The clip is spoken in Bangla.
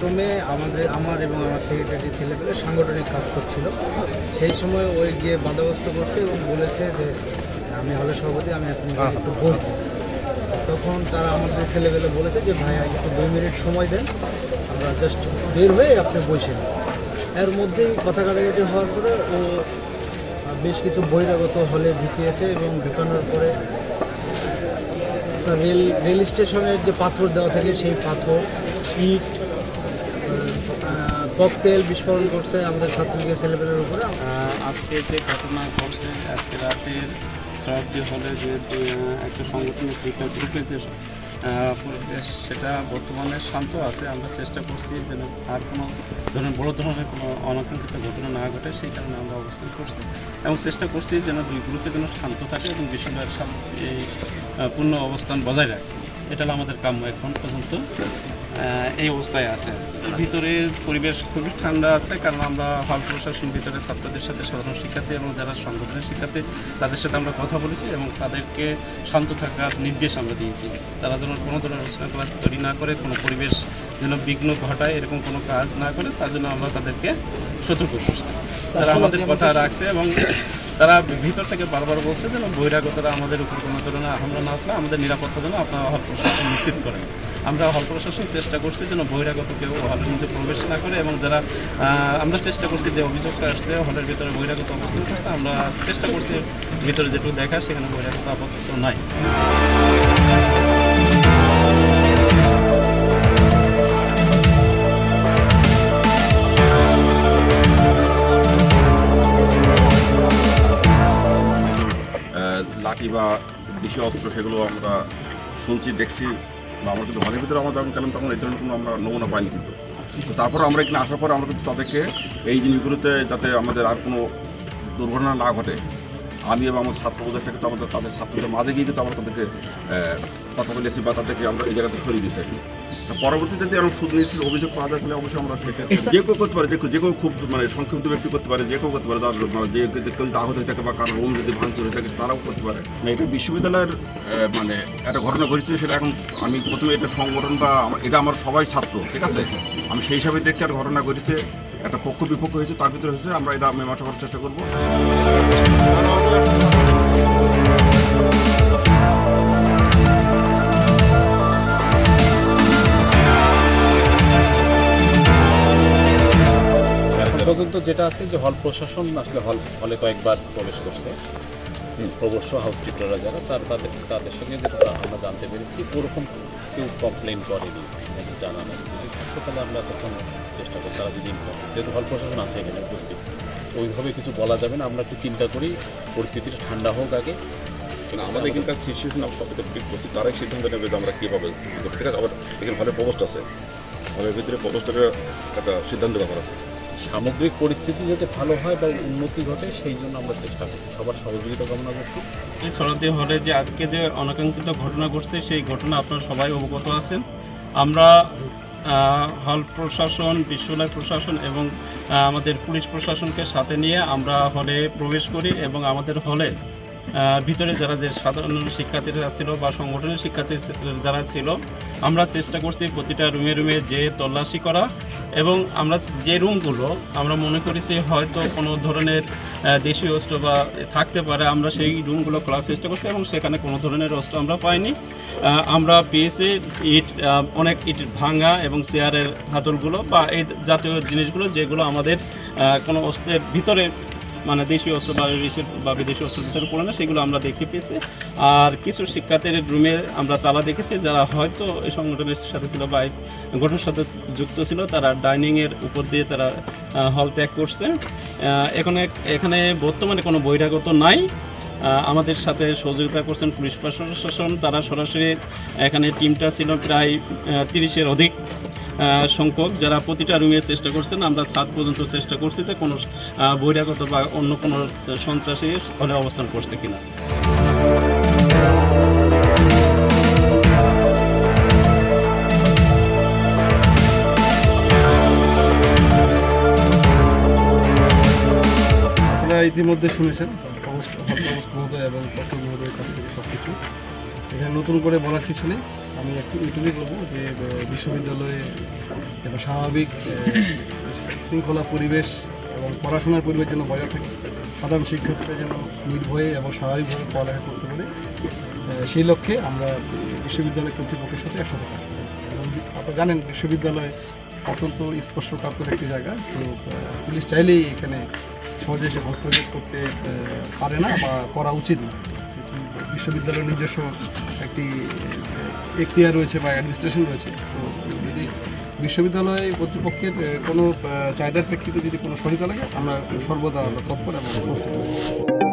রুমে আমাদের আমার এবং আমার সেক্রেটারি ছেলেপেলে সাংগঠনিক কাজ করছিল। সেই সময় ওই গিয়ে বাধাগ্রস্ত করছে এবং বলেছে যে আমি হলে সভাপতি আমি এখন একটু বসবো। তখন তারা আমাদের ছেলেপেলে বলেছে যে ভাই একটু দুই মিনিট সময় দেন। আমরা জাস্ট বের হয়ে আপনি বসেন। এর মধ্যেই কথা কাটাকাটি হওয়ার পরে ও বেশ কিছু বহিরাগত হলে ঢুকিয়েছে এবং ঢুকানোর পরে রেল রেল স্টেশনের যে পাথর দেওয়া থাকে সেই পাথর ইট ককটেল বিস্ফোরণ করছে আমাদের ছাত্রলীগের ছেলেপেলের উপরে। আজকে যে ঘটনা ঘটছে আজকে রাতের শতাব্দী হলে যে একটা সংগঠনের ভিতরে ঢুকেছে আহ, পরিবেশ সেটা বর্তমানে শান্ত আছে। আমরা চেষ্টা করছি যেন আর কোনো ধরনের বড় ধরনের কোনো অনাকাঙ্ক্ষিত ঘটনা না ঘটে সেই কারণে আমরা অবস্থান করছি। এবং চেষ্টা করছি যেন দুই গ্রুপে যেন শান্ত থাকে এবং সাম- এই পূর্ণ অবস্থান বজায় রাখে। এটা হলো আমাদের কাম্য এখন পর্যন্ত। এই অবস্থায় আছে। ভিতরে পরিবেশ খুবই ঠান্ডা আছে কারণ আমরা হল প্রশাসন ভিতরে ছাত্রদের সাথে সাধারণ শিক্ষার্থী এবং যারা সংগঠনের শিক্ষার্থী তাদের সাথে আমরা কথা বলেছি এবং তাদেরকে শান্ত থাকার নির্দেশ আমরা দিয়েছি। তারা যেন কোনো ধরনের উশৃঙ্খলা তৈরি না করে কোনো পরিবেশ যেন বিঘ্ন ঘটায় এরকম কোনো কাজ না করে তার জন্য আমরা তাদেরকে সতর্ক করছি। তারা আমাদের কথা রাখছে এবং তারা ভিতর থেকে বারবার বলছে যেন বহিরাগতরা আমাদের উপর কোনো ধরনের হামলা না আসলে আমাদের নিরাপত্তা যেন আপনারা হল প্রশাসন নিশ্চিত করেন। আমরা হল প্রশাসন চেষ্টা করছি যেন বহিরাগত কেউ হলের মধ্যে প্রবেশ না করে এবং যারা আমরা চেষ্টা করছি যে অভিযোগটা আসছে, হলের ভিতরে বহিরাগত অবস্থান করছে, আমরা চেষ্টা করছি ভিতরে যেটুকু দেখা, সেখানে বহিরাগত আপাতত নাই। বা দেশীয় অস্ত্র সেগুলো আমরা শুনছি, দেখছি বা আমরা কিন্তু হলের ভিতরে আমরা গেলাম তখন এই ধরনের কোনো আমরা নমুনা পাইনি কিন্তু। তারপর আমরা এখানে আসার পর আমরা কিন্তু তাদেরকে এই জিনিসগুলোতে যাতে আমাদের আর কোনো দুর্ঘটনা না ঘটে, আমি এবং আমার ছাত্র প্রদেশটাকে তো আমাদের তাদের ছাত্রদের মাঝে গিয়ে কিন্তু আমরা তাদেরকে কথা বলেছি বা তাদেরকে আমরা এই জায়গাতে সরিয়ে দিয়েছি পরবর্তীতে যদি এরকম সুদ নিয়েছিল অভিযোগ পাওয়া যায় তাহলে অবশ্যই আমরা সেটা যে কেউ করতে পারে যে যে কেউ খুব মানে সংক্ষিপ্ত ব্যক্তি করতে পারে যে কেউ করতে পারে তার মানে যে কেউ আহত হয়ে থাকে বা কারও রুম যদি ভাঙচুর হয়ে থাকে তারাও করতে পারে। না, এটা বিশ্ববিদ্যালয়ের মানে একটা ঘটনা ঘটেছে সেটা এখন আমি প্রথমে এটা সংগঠন বা এটা আমার সবাই ছাত্র ঠিক আছে? আমি সেই হিসাবে দেখছি আর ঘটনা ঘটেছে একটা পক্ষ বিপক্ষ হয়েছে তার ভিতরে হয়েছে আমরা এটা মীমাংসা করার চেষ্টা করব। যেটা আছে যে হল প্রশাসন আসলে হল হলে কয়েকবার প্রবেশ করছে। প্রবশ্য হাউস টিচাররা যারা তার তাদের তাদের সঙ্গে যেটা আমরা জানতে পেরেছি ওরকম কেউ কমপ্লেন করেনি জানা নেই যদি থাকতো তাহলে আমরা তখন চেষ্টা করি তারা যদি যেহেতু হল প্রশাসন আছে এখানে উপস্থিত ওইভাবে কিছু বলা যাবে না। আমরা একটু চিন্তা করি পরিস্থিতিটা ঠান্ডা হোক আগে। আমাদের এখানকার নাম তাদের পিক করছি। তারাই সিদ্ধান্ত নেবে যে আমরা কীভাবে ঠিক আছে আবার এখানে হলে প্রবোস্ট আছে। হলের ভিতরে প্রবোস্টের একটা সিদ্ধান্ত ব্যাপার আছে। সামগ্রিক পরিস্থিতি যাতে ভালো হয় বা উন্নতি ঘটে, সেই জন্য আমরা চেষ্টা করছি। সবার সহযোগিতা কামনা করছি। এই হলে যে আজকে যে অনাকাঙ্ক্ষিত ঘটনা ঘটছে, সেই ঘটনা আপনারা সবাই অবগত আছেন। আমরা হল প্রশাসন, বিশ্ববিদ্যালয় প্রশাসন এবং আমাদের পুলিশ প্রশাসনকে সাথে নিয়ে আমরা হলে প্রবেশ করি এবং আমাদের হলে ভিতরে যারা যে সাধারণ শিক্ষার্থীরা ছিল বা সংগঠনের শিক্ষার্থী যারা ছিল, আমরা চেষ্টা করছি প্রতিটা রুমে রুমে যে তল্লাশি করা এবং আমরা যে রুমগুলো, আমরা মনে করেছি হয়তো কোনো ধরনের দেশি দেশীয় অস্ত্র বা থাকতে পারে, আমরা সেই রুমগুলো খোলার চেষ্টা করছি এবং সেখানে কোনো ধরনের অস্ত্র আমরা পাইনি। আমরা পেয়েছি ইট অনেক ইট ভাঙা এবং চেয়ারের হাতলগুলো বা এই জাতীয় জিনিসগুলো যেগুলো আমাদের কোনো অস্ত্রের ভিতরে মানে দেশীয় অস্ত্র বা দেশীয় বা বিদেশি অস্ত্রের ভিতরে পড়ে না সেগুলো আমরা দেখতে পেয়েছি। আর কিছু শিক্ষার্থীর রুমে আমরা তালা দেখেছি, যারা হয়তো এই সংগঠনের সাথে ছিল বা ঘটনার সাথে যুক্ত ছিল, তারা ডাইনিংয়ের উপর দিয়ে তারা হল ত্যাগ করছে। এখানে এখানে বর্তমানে কোনো বহিরাগত নাই। আমাদের সাথে সহযোগিতা করছেন পুলিশ প্রশাসন, তারা সরাসরি এখানে টিমটা ছিল প্রায় তিরিশের অধিক। সংখ্যক যারা প্রতিটা রুমে চেষ্টা করছেন আমরা সাত পর্যন্ত চেষ্টা করছি যে কোনো বহিরাগত বা অন্য কোনো সন্ত্রাসী হলে অবস্থান করছে কিনা। আপনারা ইতিমধ্যে শুনেছেন। এবং মহোদয়ের কাছ থেকে সব কিছু এখানে নতুন করে বলার কিছু নেই। আমি একটু এটুকুই বলব যে বিশ্ববিদ্যালয়ে একটা স্বাভাবিক শৃঙ্খলা পরিবেশ এবং পড়াশোনার পরিবেশ যেন বজায় থাকে, সাধারণ শিক্ষার্থীরা যেন নির্ভয়ে এবং স্বাভাবিকভাবে পড়ালেখা করতে পারে সেই লক্ষ্যে আমরা বিশ্ববিদ্যালয় কর্তৃপক্ষের সাথে একসাথে কাজ করি জানেন, বিশ্ববিদ্যালয় অত্যন্ত স্পর্শকাতর একটি জায়গা, তো পুলিশ চাইলেই এখানে সহজে এসে হস্তক্ষেপ করতে পারে না বা করা উচিত না। বিশ্ববিদ্যালয়ের নিজস্ব একটি এখতিয়ার রয়েছে বা অ্যাডমিনিস্ট্রেশন রয়েছে তো যদি বিশ্ববিদ্যালয় কর্তৃপক্ষের কোনো চাহিদার প্রেক্ষিতে যদি কোনো সহিতা লাগে, আমরা সর্বদা আমরা তৎপর এবং রয়েছি।